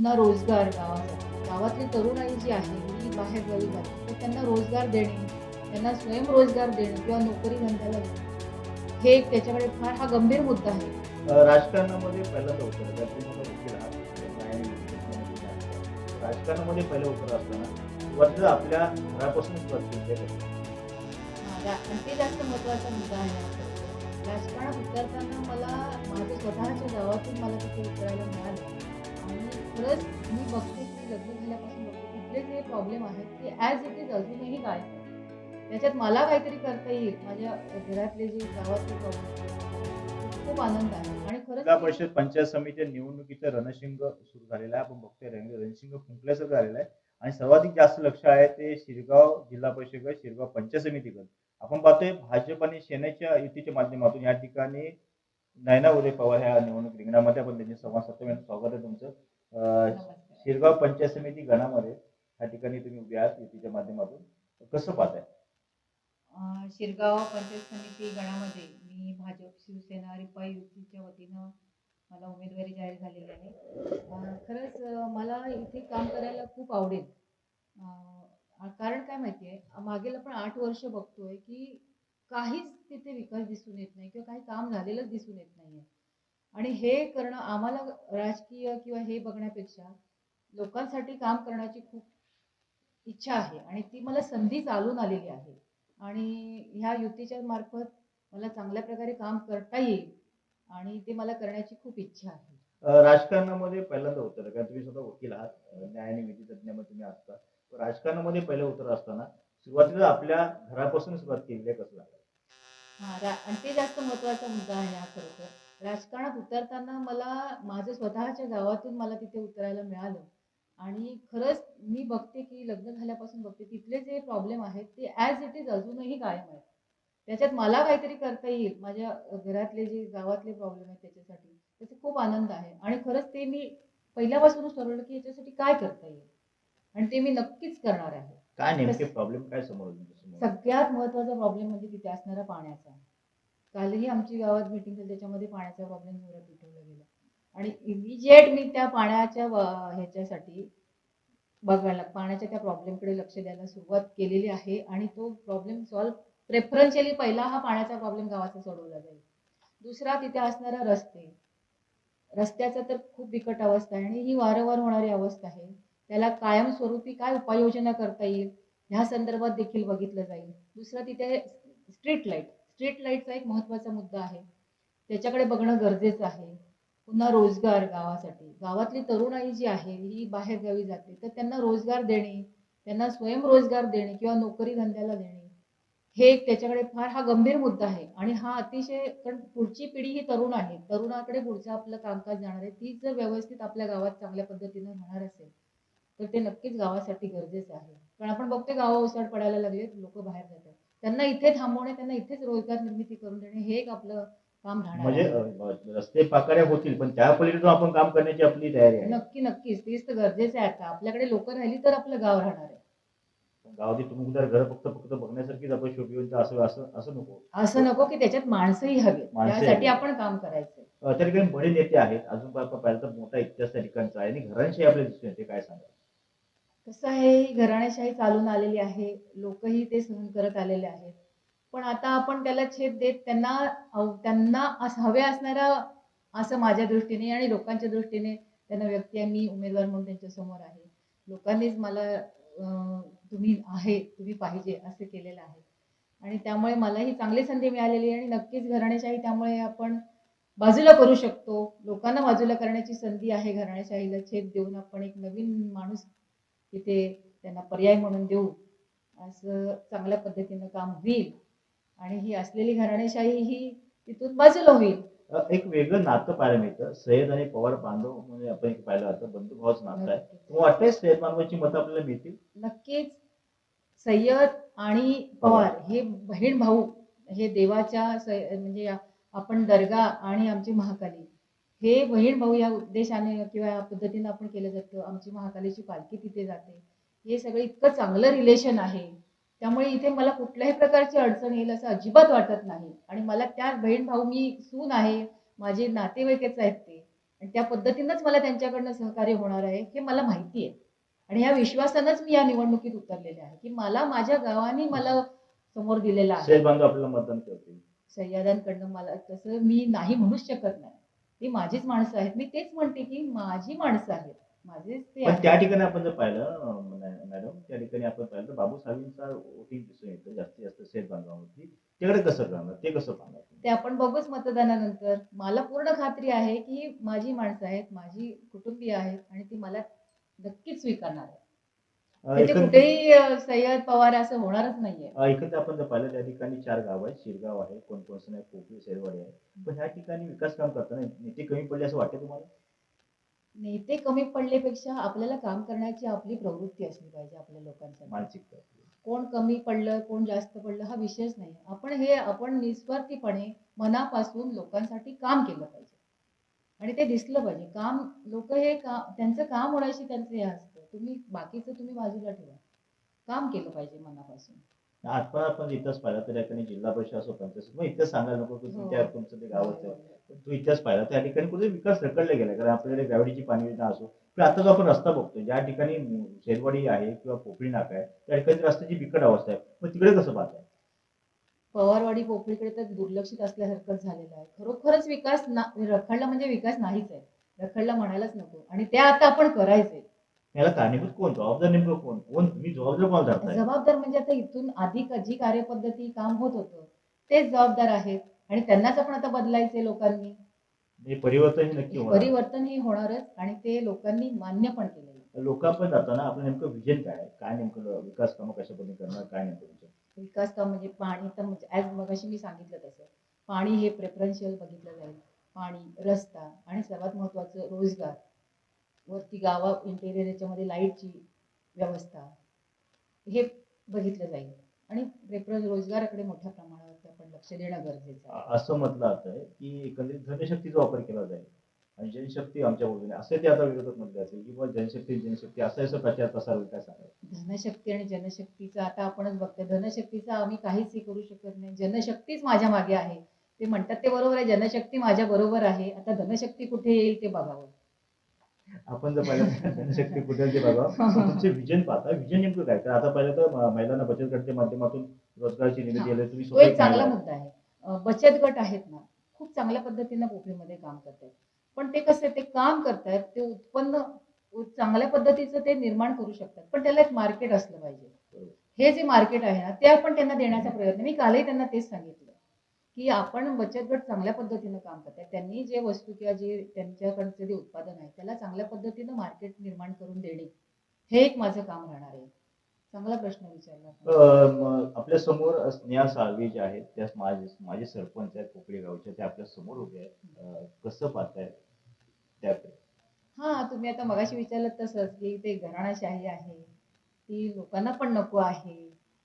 पुन्हा रोजगार गावासाठी. गावातली तरुणाई जी आहे ही बाहेर गावी जाते. तर त्यांना रोजगार देणे त्यांना स्वयंरोजगार देणे किंवा नोकरी धंद्याला देणे हे एक त्याच्याकडे फार हा गंभीर मुद्दा आहे. राजकारणामध्ये पहिल्यांदा उतर राजकारणामध्ये पहिलं उतर असताना सुरुवातीला आपल्या घरापासून सुरुवात केली आहे का? रा- आणि ते जास्त महत्त्वाचा मुद्दा आहे. राजकारणात उतरताना मला माझ्या स्वतःच्या गावातून मला तिथे उतरायला मिळालं. आणि खरंच मी बघते की लग्न झाल्यापासून बघते तिथले जे प्रॉब्लेम आहेत ते ॲज इट इज अजूनही काय त्याच्यात मला काहीतरी करता येईल. माझ्या घरातले जे गावातले प्रॉब्लेम खूप आनंद आहे. आणि जिल्हा खरंच परिषद पंचायत समिती निवडणुकीचं रणशिंग सुरू झालेलं आहे. आपण बघतोय रण- रणशिंग फुंकल्यासारखं झालेलं आहे. आणि सर्वाधिक जास्त लक्ष आहे ते शिरगाव जिल्हा परिषद शिरगाव पंचायत समितीकडे आपण पाहतोय भाजप आणि सेनेच्या युतीच्या माध्यमातून या ठिकाणी नयना उदय पवार ह्या निवडणूक रिंगणामध्ये आपण त्यांचे संवाद साधतोय. स्वागत आहे तुमचं. शिरगाव पंचायत समिती गणामध्ये या ठिकाणी तुम्ही उभे आहात युतीच्या माध्यमातून. कसं पाहताय? शिरगाव पंचायत समिती गणामध्ये मी भाजप शिवसेना रिपाई युतीच्या वतीनं मला उमेदवारी जाहीर झालेली आहे. खरंच मला इथे काम करायला खूप आवडेल. कारण काय माहिती आहे मागेल आपण आठ वर्ष बघतोय की काहीच तिथे विकास दिसून येत नाही किंवा काही काम झालेलंच दिसून येत नाही आहे आणि हे करणं आम्हाला राजकीय किंवा हे बघण्यापेक्षा लोकांसाठी काम करण्याची खूप इच्छा आहे आणि ती मला संधी चालून आलेली आहे. आणि ह्या युतीच्या मार्फत मला चांगल्या प्रकारे काम करता येईल आणि ते मला करण्याची खूप इच्छा आहे. राजकारणामध्ये पहिल्यांदा उतर कारण तुम्ही स्वतः वकील आहात न्यायनिमित्त तज्ञामध्ये तुम्ही असता राजकारणामध्ये पहिलं उतर असताना सुरुवातीला आपल्या घरापासून सुरुवात केली आहे कसं झालं? रा आणि ते जास्त महत्त्वाचा मुद्दा आहे हा खरं तर राजकारणात उतरताना मला माझं स्वतःच्या गावातून मला तिथे उतरायला मिळालं. आणि खरंच मी बघते की लग्न झाल्यापासून बघते तिथले जे प्रॉब्लेम आहेत ते ॲज इट इज अजूनही कायम आहेत. त्याच्यात मला काहीतरी करता येईल. माझ्या घरातले जे गावातले प्रॉब्लेम आहेत त्याच्यासाठी. त्याचा खूप आनंद आहे. आणि खरंच ते मी पहिल्यापासूनच ठरवलं की याच्यासाठी काय करता येईल. आणि ते मी नक्कीच करणार आहे. काय नेमके प्रॉब्लेम काय समोर? सगळ्यात महत्त्वाचा प्रॉब्लेम म्हणजे तिथे असणारा पाण्याचा. कालही आमची गावात मीटिंग झाली त्याच्यामध्ये पाण्याचा प्रॉब्लेम जोरात उठवला गेला. आणि इमिजिएट मी त्या पाण्याच्या ह्याच्यासाठी बघायला पाण्याच्या त्या प्रॉब्लेमकडे लक्ष द्यायला सुरुवात केलेली आहे आणि तो प्रॉब्लेम सॉल्व प्रेफरन्शियली पहिला हा पाण्याचा प्रॉब्लेम गावाचा सोडवला जाईल. दुसरा तिथे असणारा रस्ते. रस्त्याचं तर खूप बिकट अवस्था आहे आणि ही वारंवार होणारी अवस्था आहे. त्याला कायमस्वरूपी काय उपाययोजना करता येईल? ह्या संदर्भात देखील बघितलं जाईल. दुसरं तिथे स्ट्रीट लाइट स्ट्रीट लाईटचा एक महत्त्वाचा मुद्दा आहे. त्याच्याकडे बघणं गरजेचं आहे. पुन्हा रोजगार गावासाठी. गावातली तरुणाई जी आहे ही बाहेर गावी जाते. तर त्यांना रोजगार देणे त्यांना स्वयंरोजगार देणे किंवा नोकरी धंद्याला देणे हे एक त्याच्याकडे फार हा गंभीर मुद्दा आहे. आणि हा अतिशय कारण पुढची पिढी ही तरुण आहे. तरुणाकडे पुढचं आपलं कामकाज जाणार आहे. ती जर व्यवस्थित आपल्या गावात चांगल्या पद्धतीनं होणार असेल तर ते नक्कीच गावासाठी गरजेचं आहे. कारण आपण बघतो गावं ओसाड पडायला लागले लोक बाहेर जातात. त्यांना इथे थांबवणे त्यांना इथेच रोजगार निर्मिती करून देणे हे एक आपलं काम राहणार म्हणजे रस्ते पाकाऱ्या होतील पण त्या पलीकडून आपण काम करण्याची आपली तयारी आहे. नक्की नक्कीच. तेच तर गरजेचं आहे आता. आपल्याकडे लोक राहिली तर आपलं गाव राहणार आहे. गावातील तुम्ही जर घर फक्त फक्त बघण्यासारखीच आपण शोभी असं असं असं नको. असं नको की त्याच्यात माणसंही हवी त्यासाठी. आपण काम करायचं त्या ठिकाणी बडे नेते आहेत. अजून पण पाहिलं तर मोठा इतिहास त्या ठिकाणचा आहे. आणि घरांशी आपल्याला दिसून येते. काय सांगा कसं आहे ही घराणेशाही चालून आलेली आहे. लोकही ते सहन करत आलेले आहेत. पण आता आपण त्याला छेद देत त्यांना त्यांना असं हवे असणारा असं माझ्या दृष्टीने आणि लोकांच्या दृष्टीने त्यांना व्यक्ती आहे मी उमेदवार म्हणून त्यांच्यासमोर आहे. लोकांनीच मला तुम्ही आहे तुम्ही पाहिजे असं केलेलं आहे. आणि त्यामुळे मला ही चांगली संधी मिळालेली आहे आणि नक्कीच घराणेशाही त्यामुळे आपण बाजूला करू शकतो. लोकांना बाजूला करण्याची संधी आहे घराणेशाहीला छेद देऊन आपण एक नवीन माणूस तिथे त्यांना पर्याय म्हणून देऊ. असं चांगल्या पद्धतीनं काम होईल. आणि ही असलेली घराणेशाही ही तिथून बाजूला होईल. एक वेगळं नातं पाहायला मिळतं. सय्यद आणि पवार बांधव म्हणजे आपण पाहिलं होतं बंधुभावाचं नातं आहे. तुम्हाला वाटतंय सय्यद बांधवाची मतं आपल्याला मिळतील? नक्कीच. सय्यद आणि पवार हे बहीण भाऊ हे देवाच्या म्हणजे आपण दर्गा आणि आमची महाकाली. हे बहीण भाऊ या उद्देशाने किंवा या पद्धतीनं आपण केलं जातं. आमची महाकालीची पालखी तिथे जाते. हे सगळं इतकं चांगलं रिलेशन आहे. त्यामुळे इथे मला कुठल्याही प्रकारची अडचण येईल असं अजिबात वाटत नाही. आणि मला त्या बहीण भाऊ मी सून आहे. माझे नातेवाईकच आहेत ते. आणि त्या पद्धतीनंच मला त्यांच्याकडनं सहकार्य होणार आहे हे मला माहिती आहे. आणि ह्या विश्वासानंच मी या निवडणुकीत उतरलेले आहे की मला माझ्या गावाने मला समोर दिलेला आहे. सह्याद्यांकडनं मला तसं मी नाही म्हणूच शकत नाही. ती माझीच माणसं आहेत. मी तेच म्हणते की माझी माणसं आहेत. माझेच ते पण आहेत. त्या ठिकाणी आपण जर पाहिलं मॅ- मॅडम त्या ठिकाणी आपण पाहिलं तर बाबू साहेबांचा वोटिंग दिसून येतं. जास्तीत जास्त शेत बांधवांवरती. त्याकडे कसं करणार ते कसं पाहणार? ते आपण बघूच मतदानानंतर. मला पूर्ण खात्री आहे की माझी माणसं आहेत माझी कुटुंबीय आहेत आणि ती मला नक्कीच स्वीकारणार आहे एकंदरीत- कुठेही सय्यद पवार असं होणारच नाहीये. आपण जर पाहिलं त्या ठिकाणी चार गाव आहेत. शिरगाव आहे कोणकोणसं नाही कोकणी शेरवाडी आहे. पण ह्या ठिकाणी विकास काम करताना नेते कमी पडले असं वाटतं तुम्हाला? नेते कमी पडल्यापेक्षा आपल्याला काम करण्याची आपली प्रवृत्ती असली पाहिजे आपल्या लोकांसाठी. मानसिकता कोण कमी पडलं कोण जास्त पडलं हा विषयच नाही. आपण हे आपण निस्वार्थीपणे मनापासून लोकांसाठी काम केलं पाहिजे. आणि ते दिसलं पाहिजे. काम लोक हे का त्यांचं काम होण्याशी त्यांचं हे असतं. तुम्ही बाकीचं तुम्ही बाजूला ठेवा. काम केलं पाहिजे मनापासून. आजपण आपण इतिहास पाहिला तर या ठिकाणी जिल्हा परिषद असो पंचायत मग इतिहास सांगायला नको की हो. त्या तुमचं ते गावच आहे पण तो इतिहास पाहिला त्या ठिकाणी कुठे विकास रखडला गेला कारण आपल्याकडे गावडीची पाणी योजना असो पण आता जो आपण रस्ता बघतोय ज्या ठिकाणी शेरवाडी आहे किंवा पोपळी नाका आहे त्या ठिकाणी रस्त्याची बिकट अवस्था आहे. मग तिकडे कसं पाहताय पवारवाडी पोपळीकडे तर दुर्लक्षित असल्यासारखंच झालेलं आहे. खरोखरच विकास ना रखडला म्हणजे विकास नाहीच आहे. रखडला म्हणायलाच नको. आणि ते आता आपण करायचे याला कारणीभूत कोण? जबाबदार नेमकं कोण? कोण? तुम्ही जबाबदार कोण धरताय? जबाबदार म्हणजे आता इथून आधी क- जी कार्यपद्धती काम होत होतं तेच जबाबदार आहेत. आणि त्यांनाच आपण आता बदलायचे लोकांनी. हे परिवर्तन हे नक्की होणार. परिवर्तन हे होणारच आणि ते लोकांनी मान्य पण केलेलं लोकांपर्यंत जाताना आपलं नेमकं विजन काय आहे? काय नेमकं विकास कामं कशा पद्धतीने करणार? काय नेमकं तुमचं? विकास काम म्हणजे पाणी तर म्हणजे ॲज मगाशी मी सांगितलं तसं. पाणी हे प्रेफरन्शियल बघितलं जाईल. पाणी रस्ता आणि सर्वात महत्त्वाचं रोजगार. वरती गावा इंटेरियर याच्यामध्ये लाईटची व्यवस्था. हे बघितलं जाईल. आणि रोजगाराकडे मोठ्या प्रमाणावर आपण लक्ष देणं गरजेचं आहे. असं म्हटलं जातं की एकंदरीत जनशक्तीचा वापर केला जाईल. आणि जनशक्ती आमच्या बाजूने असे ते आता विरोधक म्हटले असेल की जनशक्ती जनशक्ती असं असं प्रचार प्रसार काय सांगाल धनशक्ती आणि जनशक्तीचा आता आपणच बघतोय धनशक्तीचा आम्ही काहीच हे करू शकत नाही. जनशक्तीच माझ्या मागे आहे. ते म्हणतात ते बरोबर आहे जनशक्ती माझ्या बरोबर आहे. आता धनशक्ती कुठे येईल ते बघावं. आपण जर पाहिलं जनशक्ती कुठे बघा तुमचे विजन पाहता विजन नेमकं काय? तर आता पाहिलं तर महिलांना बचत गटाच्या माध्यमातून रोजगाराची निर्मिती. आली तुम्ही तो एक चांगला मुद्दा आहे. बचत गट आहेत ना खूप चांगल्या पद्धतीनं पोखरीमध्ये काम करतात पण ते कसं ते काम करतायत ते उत्पन्न चांगल्या पद्धतीचं ते निर्माण करू शकतात. पण त्याला एक मार्केट असलं पाहिजे. हे जे मार्केट आहे ना ते आपण त्यांना देण्याचा प्रयत्न मी कालही त्यांना तेच सांगितलं. की आपण बचत गट चांगल्या पद्धतीनं काम करतात त्यांनी जे वस्तू किंवा जे त्यांच्याकडचं जे उत्पादन आहे त्याला चांगल्या पद्धतीनं मार्केट निर्माण करून देणे हे एक माझं काम राहणार आहे. चांगला प्रश्न विचारला आपल्यासमोर स्नेहा साळवी जे आहेत त्या माझे माझे सरपंच आहेत कोकळे गावचे ते आपल्यासमोर उभे आहेत. कसं पाहताय त्याकडे? हा तुम्ही आता मगाशी विचारलं तसंच की ते घराणाशाही आहे ती लोकांना पण नको आहे.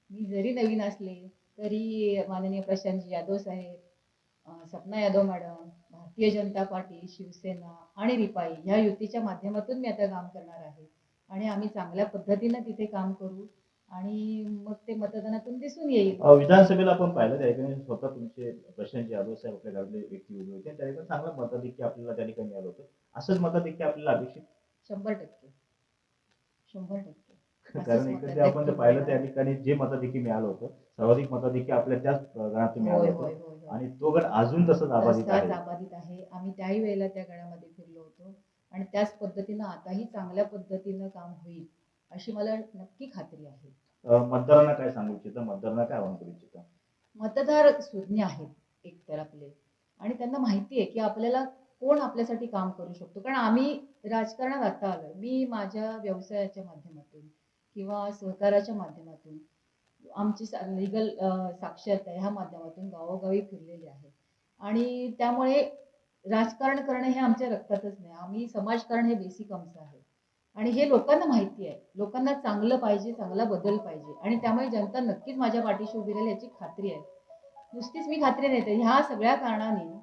मी जरी नवीन असले तरी माननीय प्रशांतजी यादव साहेब सपना यादव मॅडम भारतीय जनता पार्टी शिवसेना आणि रिपाई ह्या युतीच्या माध्यमातून मी आता काम करणार आहे. आणि आम्ही चांगल्या पद्धतीनं तिथे काम करू आणि मग ते मतदानातून दिसून येईल. विधानसभेला आपण पाहिलं त्या ठिकाणी स्वतः तुमचे प्रशांत यादव साहेब आपल्या गावातले व्यक्ती उभे होते. त्या ठिकाणी चांगलं मताधिक्य आपल्याला त्या ठिकाणी मिळालं होतं. असंच मताधिक्य आपल्याला अपेक्षित? शंभर टक्के. शंभर टक्के. कारण एकंदरीत आपण पाहिलं त्या. ठिकाणी जे मताधिक्य मिळालं होतं सर्वाधिक मताधिक्य आपल्या त्याच गणातून मिळालं होतं. आणि तो गण अजून तसंच आबाधित आहे. आबाधित आहे. आम्ही त्याही वेळेला त्या गडामध्ये फिरलो होतो. आणि त्याच पद्धतीनं आताही चांगल्या पद्धतीनं काम होईल अशी मला नक्की खात्री आहे. मतदारांना काय सांगू इच्छिता? मतदारांना काय आवाहन करू इच्छिता? मतदार सुज्ञ आहेत एकतर आपले आणि त्यांना माहिती आहे की आपल्याला कोण आपल्यासाठी काम करू शकतो. कारण आम्ही राजकारणात आता आलोय. मी माझ्या व्यवसायाच्या माध्यमातून किंवा सहकाराच्या माध्यमातून आमची लिगल साक्षरता ह्या माध्यमातून गावोगावी फिरलेली आहे. आणि त्यामुळे राजकारण करणं हे आमच्या रक्तातच नाही. आम्ही समाजकारण हे बेसिक आमचं आहे. आणि हे लोकांना माहिती आहे. लोकांना चांगलं पाहिजे चांगला बदल पाहिजे. आणि त्यामुळे जनता नक्कीच माझ्या पाठीशी उभी राहील याची खात्री आहे. नुसतीच मी खात्री नाही तर ह्या सगळ्या कारणाने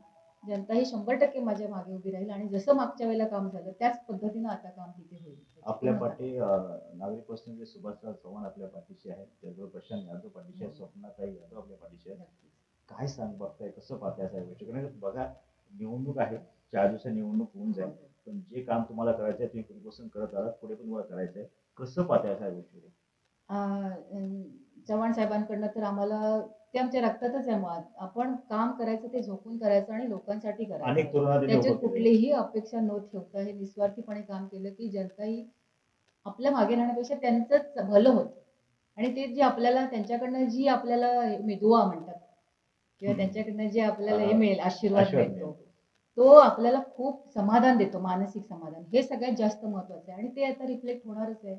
जनता ही शंभर टक्के माझ्या मागे उभी राहील आणि जसं मागच्या वेळेला काम झालं त्याच पद्धतीनं आता काम तिथे होईल. आपल्या पाठी नागरिक प्रश्न सुभाषराव चव्हाण आपल्या पाठीशी आहेत त्याचबरोबर प्रशांत यादव पाठीशी आहे स्वप्नाताई यादव आपल्या पाठीशी आहे नक्कीच. काय सांग बघताय कसं पाहताय साहेब? बघा निवडणूक आहे चार दिवसांनी निवडणूक होऊन जाईल. पण जे काम तुम्हाला करायचं आहे तुम्ही पूर्वीपासून करत आहात पुढे पण तुम्हाला करायचं आहे कसं पाहताय ह्या गोष्टी अं, अं, चव्हाण साहेबांकडनं तर आम्हाला ते आमच्या रक्तातच आहे मुळात आपण काम करायचं ते झोपून करायचं आणि लोकांसाठी अनेक करायचं त्याच्यात. कुठलीही अपेक्षा न ठेवता हे निस्वार्थीपणे काम केलं की जनता ही आपल्या मागे राहण्यापेक्षा त्यांचंच भलं होतं आणि ते जे आपल्याला त्यांच्याकडनं जी आपल्याला हे दुवा म्हणतात किंवा हम्म. त्यांच्याकडनं जे आपल्याला हे हा. मिळेल आशीर्वाद आशीर्वाद मिळतो मिळतो. तो आपल्याला खूप समाधान देतो मानसिक समाधान हे सगळ्यात जास्त महत्वाचं आहे आणि ते आता रिफ्लेक्ट होणारच आहे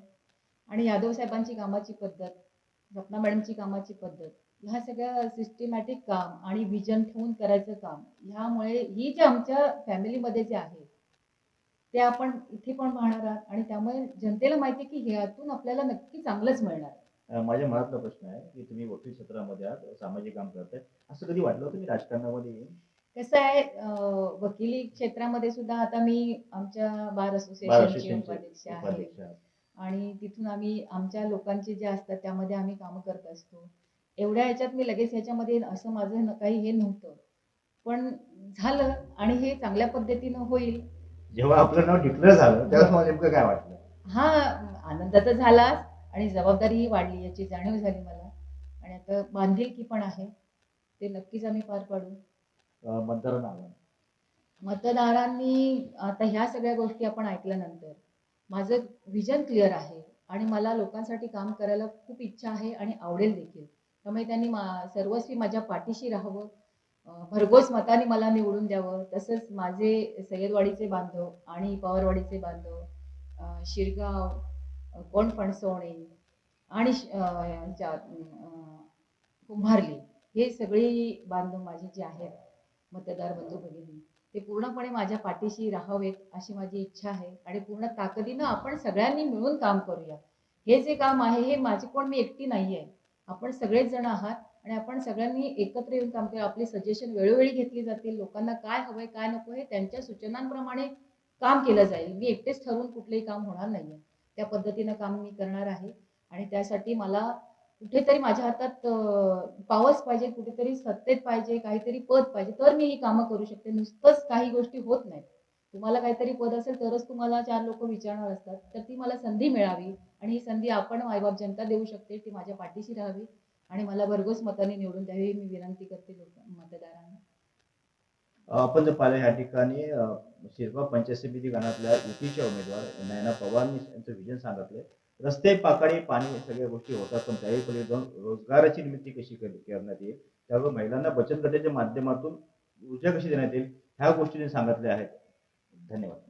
आणि यादव साहेबांची कामाची पद्धत सपना मॅडमची कामाची पद्धत ह्या सगळ्या सिस्टमॅटिक काम आणि विजन ठेवून करायचं काम ह्यामुळे ही जे आमच्या फॅमिलीमध्ये जे आहे ते आपण इथे पण पाहणार आहात आणि त्यामुळे जनतेला माहिती की ह्यातून आपल्याला नक्की चांगलंच मिळणार माझ्या मनातला प्रश्न आहे की तुम्ही वकील क्षेत्रामध्ये आहात सामाजिक काम करताय. असं कधी वाटलं होतं मी राजकारणामध्ये येईन कसं आहे वकिली क्षेत्रामध्ये सुद्धा आता मी आमच्या बार असोसिएशनची उपाध्यक्ष आहे. आणि तिथून आम्ही आमच्या लोकांचे जे असतात त्यामध्ये आम्ही कामं करत असतो. एवढ्या ह्याच्यात मी लगेच ह्याच्यामध्ये असं माझं काही हे नव्हतं. पण झालं आणि हे चांगल्या पद्धतीनं होईल. जेव्हा आपलं नाव डिक्लेअर झालं तेव्हा तुम्हाला नेमकं काय वाटलं? हा आनंद तर झालाच आणि जबाबदारीही वाढली याची जाणीव झाली मला. आणि आता बांधिलकी पण आहे. ते नक्कीच आम्ही पार पाडू. मतदारांना मतदारांनी आता ह्या सगळ्या गोष्टी आपण ऐकल्यानंतर माझं विजन क्लिअर आहे. आणि मला लोकांसाठी काम करायला खूप इच्छा आहे आणि आवडेल देखील. त्यामुळे त्यांनी मा सर्वस्वी माझ्या पाठीशी राहावं. भरघोस मताने मला निवडून द्यावं. तसंच माझे सय्यदवाडीचे बांधव आणि पवारवाडीचे बांधव शिरगाव कोण फणसवणे आणि श- यांच्या, कुंभारली हे सगळी बांधव माझे जे आहेत मतदार बंधू भगिनी ते पूर्णपणे माझ्या पाठीशी राहावेत अशी माझी इच्छा आहे. आणि पूर्ण ताकदीनं आपण सगळ्यांनी मिळून काम करूया. हे जे काम आहे हे माझे कोण मी एकटी नाही आहे आपण सगळेच जण आहात आणि आपण सगळ्यांनी एकत्र येऊन काम केलं आपली सजेशन वेळोवेळी घेतली जातील. लोकांना काय हवंय काय नको हे त्यांच्या सूचनांप्रमाणे काम केलं जाईल. मी एकटेच ठरवून कुठलंही काम होणार नाहीये. त्या पद्धतीनं काम मी करणार आहे. आणि त्यासाठी मला कुठेतरी माझ्या हातात पावस पाहिजे कुठेतरी सत्तेत पाहिजे काहीतरी पद पाहिजे तर मी ही कामं करू शकते. नुसतंच काही गोष्टी होत नाहीत. तुम्हाला काहीतरी पद असेल तरच तुम्हाला चार लोक विचारणार असतात. तर ती मला संधी मिळावी आणि ही संधी आपण मायबाप जनता देऊ शकते ती माझ्या पाठीशी राहावी आणि मला भरघोस मताने निवडून द्यावी. मी विनंती करते लोक मतदारांना. आपण जर पाहिलं ह्या ठिकाणी शिरपा पंचायत समिती गणातल्या युतीच्या उमेदवार नयना पवार यांचं विजन सांगितले रस्ते पाकाळी पाणी सगळ्या गोष्टी होतात पण त्याही पलीकडे जाऊन रोजगाराची निर्मिती कशी करण्यात येईल? त्यावर महिलांना बचत गटाच्या माध्यमातून ऊर्जा कशी देण्यात येईल? ह्या गोष्टी सांगितल्या आहेत. धन्यवाद